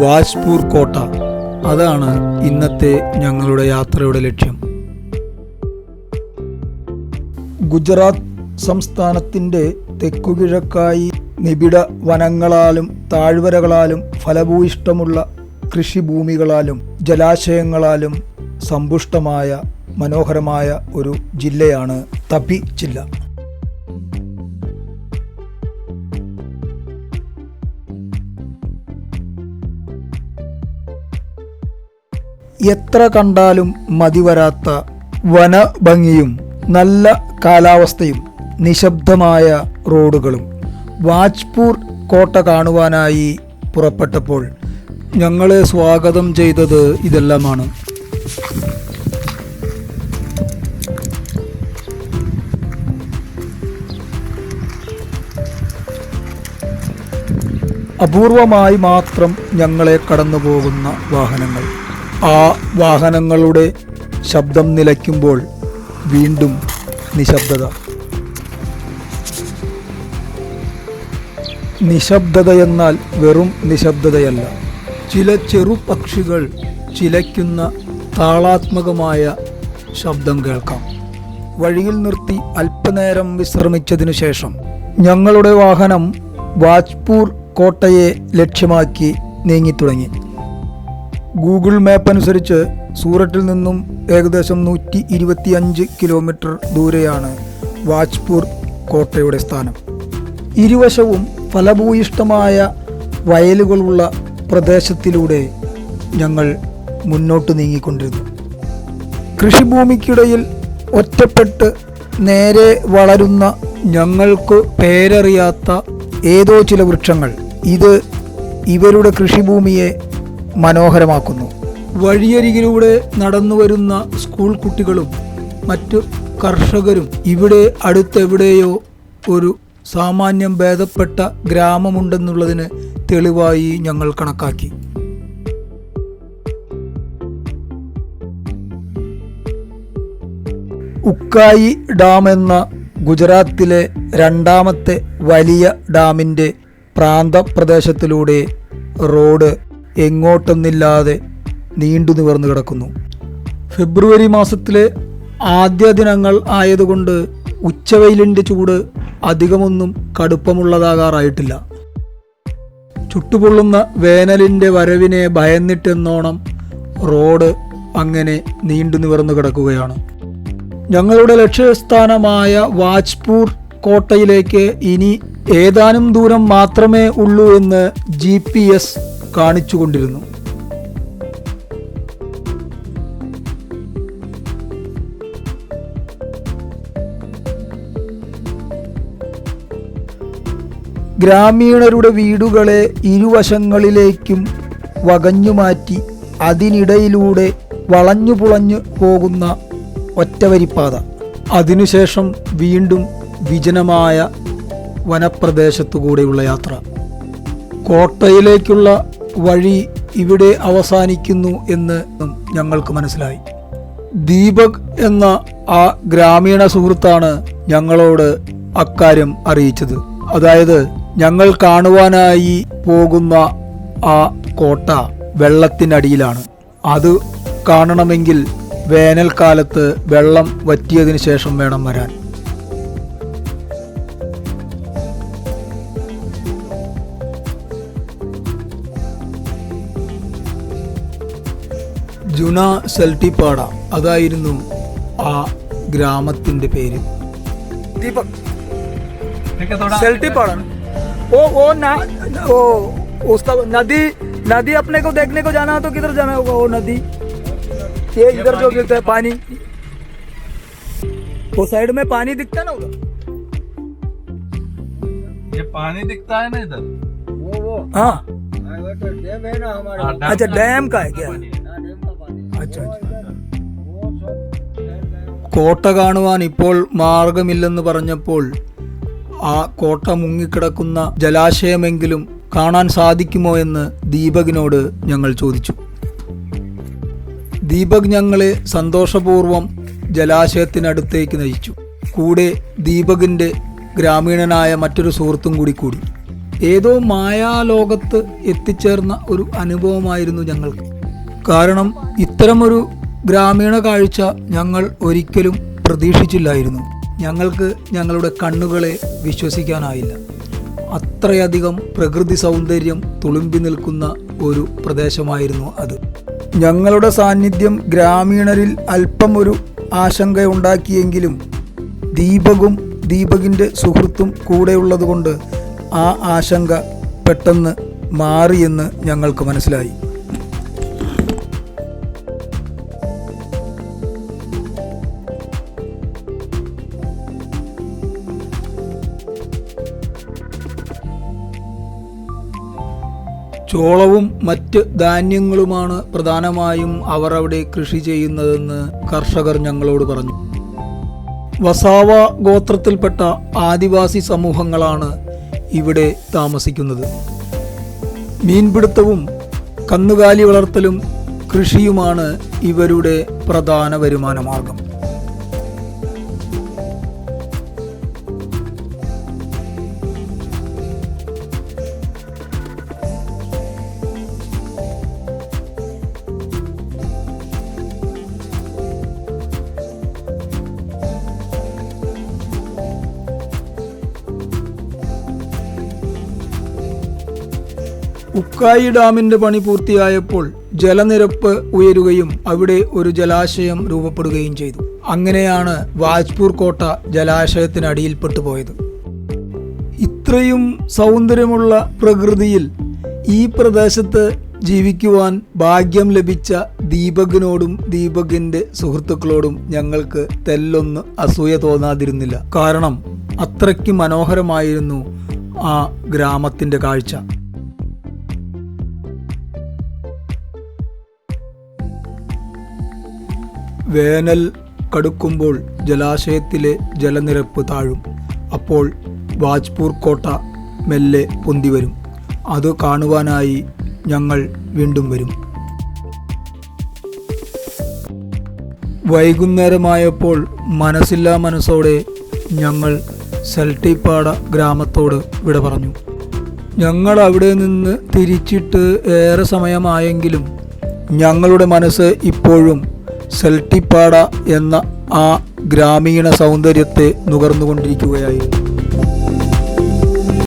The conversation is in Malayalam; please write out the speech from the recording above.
വാജ്പൂർ കോട്ട. അതാണ് ഇന്നത്തെ ഞങ്ങളുടെ യാത്രയുടെ ലക്ഷ്യം. ഗുജറാത്ത് സംസ്ഥാനത്തിന്റെ തെക്കുകിഴക്കായി നിബിഡ വനങ്ങളാലും താഴ്വരകളാലും ഫലഭൂയിഷ്ടമുള്ള കൃഷിഭൂമികളാലും ജലാശയങ്ങളാലും സമ്പുഷ്ടമായ മനോഹരമായ ഒരു ജില്ലയാണ് തപി ജില്ല. എത്ര കണ്ടാലും മതിവരാത്ത വനഭംഗിയും നല്ല കാലാവസ്ഥയും നിശബ്ദമായ റോഡുകളും. വാജ്പൂർ കോട്ട കാണുവാനായി പുറപ്പെട്ടപ്പോൾ ഞങ്ങളെ സ്വാഗതം ചെയ്തത് ഇതെല്ലാമാണ്. അപൂർവമായി മാത്രം ഞങ്ങളെ കടന്നു പോകുന്ന വാഹനങ്ങൾ. ആ വാഹനങ്ങളുടെ ശബ്ദം നിലയ്ക്കുമ്പോൾ വീണ്ടും നിശബ്ദത. നിശബ്ദത എന്നാൽ വെറും നിശബ്ദതയല്ല. ചില ചെറു പക്ഷികൾ ചിലയ്ക്കുന്ന താളാത്മകമായ ശബ്ദം കേൾക്കാം. വഴിയിൽ നിർത്തി അല്പനേരം വിശ്രമിച്ചതിനു ശേഷം ഞങ്ങളുടെ വാഹനം വാജ്പൂർ കോട്ടയെ ലക്ഷ്യമാക്കി നീങ്ങിത്തുടങ്ങി. ഗൂഗിൾ മാപ്പ് അനുസരിച്ച് സൂററ്റിൽ നിന്നും ഏകദേശം നൂറ്റി ഇരുപത്തി അഞ്ച് കിലോമീറ്റർ ദൂരെയാണ് വാജ്പൂർ കോട്ടയുടെ സ്ഥാനം. ഇരുവശവും ഫലഭൂയിഷ്ടമായ വയലുകളുള്ള പ്രദേശത്തിലൂടെ ഞങ്ങൾ മുന്നോട്ട് നീങ്ങിക്കൊണ്ടിരുന്നു. കൃഷിഭൂമിക്കിടയിൽ ഒറ്റപ്പെട്ട് നേരെ വളരുന്ന ഞങ്ങൾക്ക് പേരറിയാത്ത ഏതോ ചില വൃക്ഷങ്ങൾ. ഇത് ഇവരുടെ കൃഷിഭൂമിയെ മനോഹരമാക്കുന്നു. വഴിയരികിലൂടെ നടന്നു വരുന്ന സ്കൂൾ കുട്ടികളും മറ്റു കർഷകരും ഇവിടെ അടുത്തെവിടെയോ ഒരു സാമാന്യം ഭേദപ്പെട്ട ഗ്രാമമുണ്ടെന്നുള്ളതിന് തെളിവായി ഞങ്ങൾ കണക്കാക്കി. ഉക്കായി ഡാം എന്ന ഗുജറാത്തിലെ രണ്ടാമത്തെ വലിയ ഡാമിന്റെ പ്രാന്തപ്രദേശത്തിലൂടെ റോഡ് എങ്ങോട്ടെന്നില്ലാതെ നീണ്ടു നിവർന്നു കിടക്കുന്നു. ഫെബ്രുവരി മാസത്തിലെ ആദ്യ ദിനങ്ങൾ ആയതുകൊണ്ട് ഉച്ചവെയിലിന്റെ ചൂട് അധികമൊന്നും കടുപ്പമുള്ളതാകാറായിട്ടില്ല. ചുട്ടുപൊള്ളുന്ന വേനലിന്റെ വരവിനെ ഭയന്നിട്ടെന്നോണം റോഡ് അങ്ങനെ നീണ്ടു നിവർന്നു കിടക്കുകയാണ്. ഞങ്ങളുടെ ലക്ഷ്യസ്ഥാനമായ വാജ്പൂർ കോട്ടയിലേക്ക് ഇനി ഏതാനും ദൂരം മാത്രമേ ഉള്ളൂ എന്ന് ജി പി എസ് കാണിച്ചുകൊണ്ടിരുന്നു. ഗ്രാമീണരുടെ വീടുകളെ ഇരുവശങ്ങളിലേക്കും വകഞ്ഞുമാറ്റി അതിനിടയിലൂടെ വളഞ്ഞു പുളഞ്ഞു പോകുന്ന ഒറ്റവരിപ്പാത. അതിനുശേഷം വീണ്ടും വിജനമായ വനപ്രദേശത്തുകൂടെയുള്ള യാത്ര. കോട്ടയിലേക്കുള്ള വഴി ഇവിടെ അവസാനിക്കുന്നു എന്ന് ഞങ്ങൾക്ക് മനസ്സിലായി. ദീപക് എന്ന ആ ഗ്രാമീണ സുഹൃത്താണ് ഞങ്ങളോട് അക്കാര്യം അറിയിച്ചത്. അതായത് ഞങ്ങൾ കാണുവാനായി പോകുന്ന ആ കോട്ട വെള്ളത്തിനടിയിലാണ്. അത് കാണണമെങ്കിൽ വേനൽക്കാലത്ത് വെള്ളം വറ്റിയതിനു ശേഷം വേണം വരാൻ. ജുന സെൽട്ടിപ്പാട അതായിരുന്നു ആ ഗ്രാമത്തിന്റെ പേര് ദീപക് सेल्टी पड़ा ओ ओ ना ओ उसका नदी नदी अपने को देखने को जाना है तो किधर जाना होगा वो नदी ये इधर जो गिरता है पानी वो साइड में पानी दिखता है ना उधर ये पानी दिखता है ना इधर वो वो हाँ वो तो डैम है ना हमारे हाँ, डैम अच्छा का- डैम का है क्या കോട്ട കാണുവാൻ ഇപ്പോൾ മാർഗമില്ലെന്ന് പറഞ്ഞപ്പോൾ ആ കോട്ട മുങ്ങിക്കിടക്കുന്ന ജലാശയമെങ്കിലും കാണാൻ സാധിക്കുമോ എന്ന് ദീപകിനോട് ഞങ്ങൾ ചോദിച്ചു. ദീപക് ഞങ്ങളെ സന്തോഷപൂർവം ജലാശയത്തിനടുത്തേക്ക് നയിച്ചു. കൂടെ ദീപകിന്റെ ഗ്രാമീണനായ മറ്റൊരു സുഹൃത്തും കൂടി കൂടി. ഏതോ മായാലോകത്ത് എത്തിച്ചേർന്ന ഒരു അനുഭവമായിരുന്നു ഞങ്ങൾക്ക്. കാരണം ഇത്തരമൊരു ഗ്രാമീണ കാഴ്ച ഞങ്ങൾ ഒരിക്കലും പ്രതീക്ഷിച്ചില്ലായിരുന്നു. ഞങ്ങൾക്ക് ഞങ്ങളുടെ കണ്ണുകളെ വിശ്വസിക്കാനായില്ല. അത്രയധികം പ്രകൃതി സൗന്ദര്യം തുളുമ്പി നിൽക്കുന്ന ഒരു പ്രദേശമായിരുന്നു അത്. ഞങ്ങളുടെ സാന്നിധ്യം ഗ്രാമീണരിൽ അല്പം ഒരു ആശങ്കയുണ്ടാക്കിയെങ്കിലും ദീപകും ദീപകിന്റെ സുഹൃത്തും കൂടെയുള്ളതുകൊണ്ട് ആ ആശങ്ക പെട്ടെന്ന് മാറിയെന്ന് ഞങ്ങൾക്ക് മനസ്സിലായി. ചോളവും മറ്റ് ധാന്യങ്ങളുമാണ് പ്രധാനമായും അവർ അവിടെ കൃഷി ചെയ്യുന്നതെന്ന് കർഷകർ ഞങ്ങളോട് പറഞ്ഞു. വസാവ ഗോത്രത്തിൽപ്പെട്ട ആദിവാസി സമൂഹങ്ങളാണ് ഇവിടെ താമസിക്കുന്നത്. മീൻപിടുത്തവും കന്നുകാലി വളർത്തലും കൃഷിയുമാണ് ഇവരുടെ പ്രധാന വരുമാന ഉക്കായി ഡാമിന്റെ പണി പൂർത്തിയായപ്പോൾ ജലനിരപ്പ് ഉയരുകയും അവിടെ ഒരു ജലാശയം രൂപപ്പെടുകയും ചെയ്തു. അങ്ങനെയാണ് വാജ്പൂർ കോട്ട ജലാശയത്തിനടിയിൽപ്പെട്ടു പോയത്. ഇത്രയും സൗന്ദര്യമുള്ള പ്രകൃതിയിൽ ഈ പ്രദേശത്ത് ജീവിക്കുവാൻ ഭാഗ്യം ലഭിച്ച ദീപകിനോടും ദീപകിന്റെ സുഹൃത്തുക്കളോടും ഞങ്ങൾക്ക് തെല്ലൊന്ന് അസൂയ തോന്നാതിരുന്നില്ല. കാരണം അത്രയ്ക്ക് മനോഹരമായിരുന്നു ആ ഗ്രാമത്തിന്റെ കാഴ്ച. വേനൽ കടുക്കുമ്പോൾ ജലാശയത്തിലെ ജലനിരപ്പ് താഴും. അപ്പോൾ വാജ്പൂർ കോട്ട മെല്ലെ പൊന്തി വരും അത് കാണുവാനായി ഞങ്ങൾ വീണ്ടും വരും. വൈകുന്നേരമായപ്പോൾ മനസ്സില്ലാ മനസ്സോടെ ഞങ്ങൾ സെൽട്ടിപ്പാട ഗ്രാമത്തോട് വിട പറഞ്ഞു. ഞങ്ങൾ അവിടെ നിന്ന് തിരിച്ചിട്ട് ഏറെ സമയമായെങ്കിലും ഞങ്ങളുടെ മനസ്സ് ഇപ്പോഴും സെൽട്ടിപ്പാട എന്ന ആ ഗ്രാമീണ സൗന്ദര്യത്തെ നുകർന്നുകൊണ്ടിരിക്കുകയായിരുന്നു.